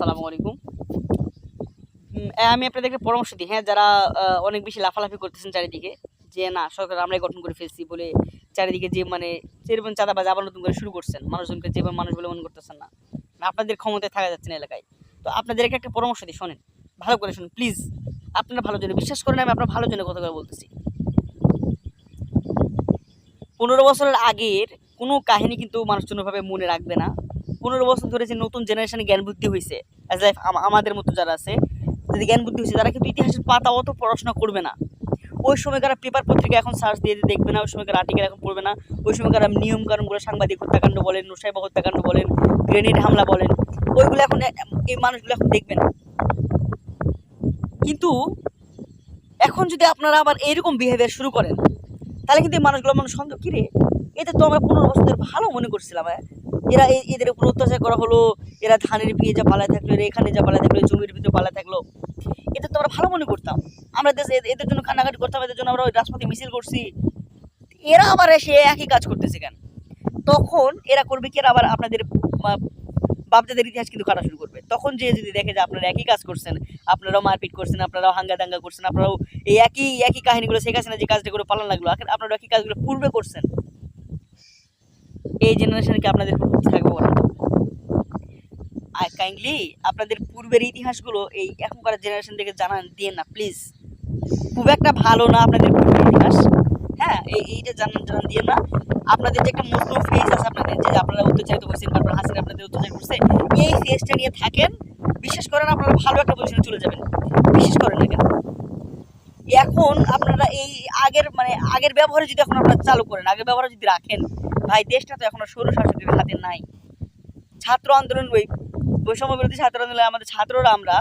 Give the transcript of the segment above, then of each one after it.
আসসালামু আলাইকুম। আমি আপনাদের একটা পরামর্শ দিই। হ্যাঁ যারা অনেক বেশি লাফালাফি করতেছেন চারিদিকে যে না সরকার আমরাই গঠন করে ফেলছি বলে চারিদিকে যে মানে যেরকম চাঁদাবাজ আবার নতুন করে শুরু করছেন মানুষজনকে যেভাবে মানুষ বলে মনে করতেছেন না। না, আপনাদের ক্ষমতায় থাকা যাচ্ছে না এলাকায়। তো আপনাদেরকে একটা পরামর্শ দিই শোনেন। ভালো করে শুনুন প্লিজ আপনারা ভালো জন্য বিশ্বাস করেন আমি আপনার ভালো জন্য কথা করে বলতেছি। পনেরো বছরের আগের কোনো কাহিনী কিন্তু মানুষজনভাবে মনে রাখবে না। পনেরো বছর ধরে যে নতুন জেনারেশনে জ্ঞান বুদ্ধি হয়েছে অ্যাজ লাইফ আমাদের মতো যারা আছে, যদি জ্ঞান বুদ্ধি হয়েছে তারা কিন্তু ইতিহাসের পাতা অত পড়াশোনা করবে না। ওই সময়কার পেপার পত্রিকা এখন সার্চ দিয়ে দেখবে না, ওই সময়কার আর্টিকেল এখন পড়বে না, ওই সময়কার নিয়ম কানুনগুলো সাংবাদিক হত্যাকাণ্ড বলেন নুসাইবা হত্যাকাণ্ড বলেন গ্রেনেড হামলা বলেন, ওইগুলো এখন এই মানুষগুলো এখন দেখবে না। কিন্তু এখন যদি আপনারা আবার এইরকম বিহেভিয়ার শুরু করেন, তাহলে কিন্তু এই মানুষগুলো মানুষ সন্দেহ, কিরে এদের তো আমরা পনেরো বছর ভালো মনে করছিলাম হ্যাঁ? এরা এদের উপর অত্যাচার করা হলো, এরা ধানের বিয়ে যা পালায় থাকল, এরা এখানে যা পালায় থাকল জমির ভিতরে পালায় থাকল। এদের তো আমরা ভালো মনে করতাম। আমরা দেশে এদের- জন্য কান্নাকাটি করতাম, এদের জন্য আমরা ওই রাজপথে মিছিল করছি। এরা আবার এসে একই কাজ করতেছে কেন? তখন এরা করবে কি? আবার আপনাদের বাপদাদের ইতিহাস কিন্তু কাটা শুরু করবে। তখন যে যদি দেখে যে আপনারা একই কাজ করছেন, আপনারাও মারপিট করছেন, আপনারাও হাঙ্গা দাঙ্গা করছেন, আপনারাও এই একই একই কাহিনীগুলো শেখ হাসিনা যে কাজটা করে পালন লাগল আপনারা একই কাজগুলো পূর্বে করছেন। এই জেনারেশনকে আপনাদের থাকবে বলেন আর কাইন্ডলি আপনাদের পূর্বের ইতিহাসগুলো এই এখনকার জেনারেশন থেকে জানান দিয়ে না প্লিজ খুব একটা ভালো না আপনাদের পূর্বের ইতিহাস। হ্যাঁ এই এইটা জানান জানান দিয়ে না। আপনাদের যে একটা মজলুম ফেস আছে আপনাদের, যে আপনারা অত্যাচারিত করছেন তারপর হাসিনা আপনাদের অত্যাচার করছে, এই ফেসটা নিয়ে থাকেন। বিশ্বাস করেন আপনারা ভালো একটা পজিশনে চলে যাবেন। বিশেষ করেন না কেন? এখন আপনারা এই আগের মানে আগের ব্যবহারে যদি এখন আপনারা চালু করেন, আগের ব্যবহারে যদি রাখেন ভাই, দেশটা তো এখন সৌর শাসকের হাতে নাই। ছাত্র আন্দোলন, ওই বৈষম্য বিরোধী ছাত্র আন্দোলনে আমাদের ছাত্ররা আমরা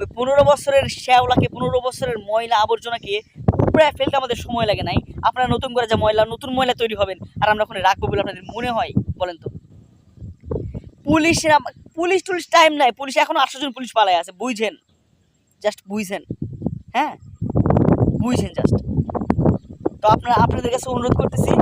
ওই পনেরো বছরের শ্যাওলাকে, পনেরো বছরের ময়লা আবর্জনাকে প্রায় ফেলতে আমাদের সময় লাগে নাই। আপনারা নতুন করে যে ময়লা, নতুন ময়লা তৈরি হবেন, আর আমরা ওখানে রাখব বলে আপনাদের মনে হয়, বলেন তো। পুলিশের পুলিশ টুলিশ টাইম নাই, পুলিশ এখনও আটশো জন পুলিশ পালায় আছে বুঝছেন জাস্ট বুঝছেন হ্যাঁ? বুঝছেন জাস্ট তো আপনারা, আপনাদের কাছে অনুরোধ করতেছি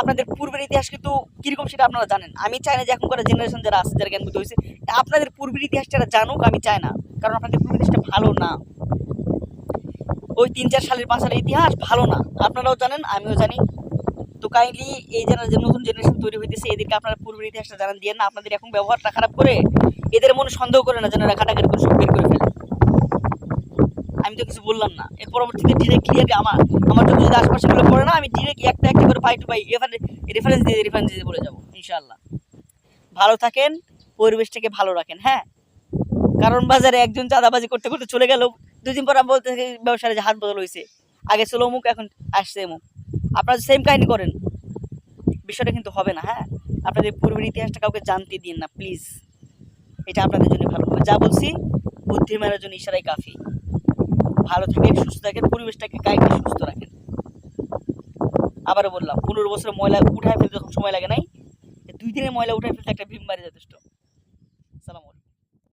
আপনাদের পূর্বের ইতিহাস কিন্তু কীরকম সেটা আপনারা জানেন। আমি চাই না যে এখনকার জেনারেশন যারা আছে, যারা জ্ঞানবুদ্ধ হয়েছে, আপনাদের পূর্বের ইতিহাসটা জানুক, আমি চাই না। কারণ আপনাদের পূর্বের ইতিহাসটা ভালো না। ওই তিন চার সালের পাঁচ সালের ইতিহাস ভালো না। আপনারাও জানেন, আমিও জানি। তো কাইন্ডলি এই যারা যে নতুন জেনারেশন তৈরি হইতেছে, এদেরকে আপনারা পূর্বের ইতিহাসটা জানান দিয়ে না, আপনাদের এখন ব্যবহারটা খারাপ করে এদের মনে সন্দেহ করে না, যেন এরা কাটাকাটি করে সব বের করে আমি তো কিছু বললাম না। এর পরবর্তীতে ডিরেক্ট ক্লিয়ার আমার আমার তো যদি আশপাশে গুলো পড়ে না, আমি ডিরেক্ট একটা একটা করে পাই টু পাই রেফারেন্স দিয়ে রেফারেন্স দিয়ে বলে যাব, ইনশাআল্লাহ। ভালো থাকেন, পরিবেশটাকে ভালো রাখেন হ্যাঁ? কারণ বাজারে একজন চাঁদাবাজি করতে করতে চলে গেল, দুদিন পর আমি বলতে ব্যবসার যে হাত বদল হয়েছে আগে ছিল অমুক, এখন আসছে অমুক। আপনারা সেম কাহিনী করেন। বিষয়টা কিন্তু হবে না হ্যাঁ? আপনাদের পূর্বের ইতিহাসটা কাউকে জানতে দিন না প্লিজ এটা আপনাদের জন্য ভালো যা বলছি, বুদ্ধিমানের জন্য ইশারাই কাফি। ভালো থাকেন, সুস্থ থাকেন, পরিবেশটাকে কাইন্ডলি সুস্থ রাখেন। আবারও বললাম, পনেরো বছরের ময়লা উঠায় ফেলতে সময় লাগে নাই। দুই দিনের ময়লা উঠায় ফেলতে একটা ভীম বাড়ি যথেষ্ট।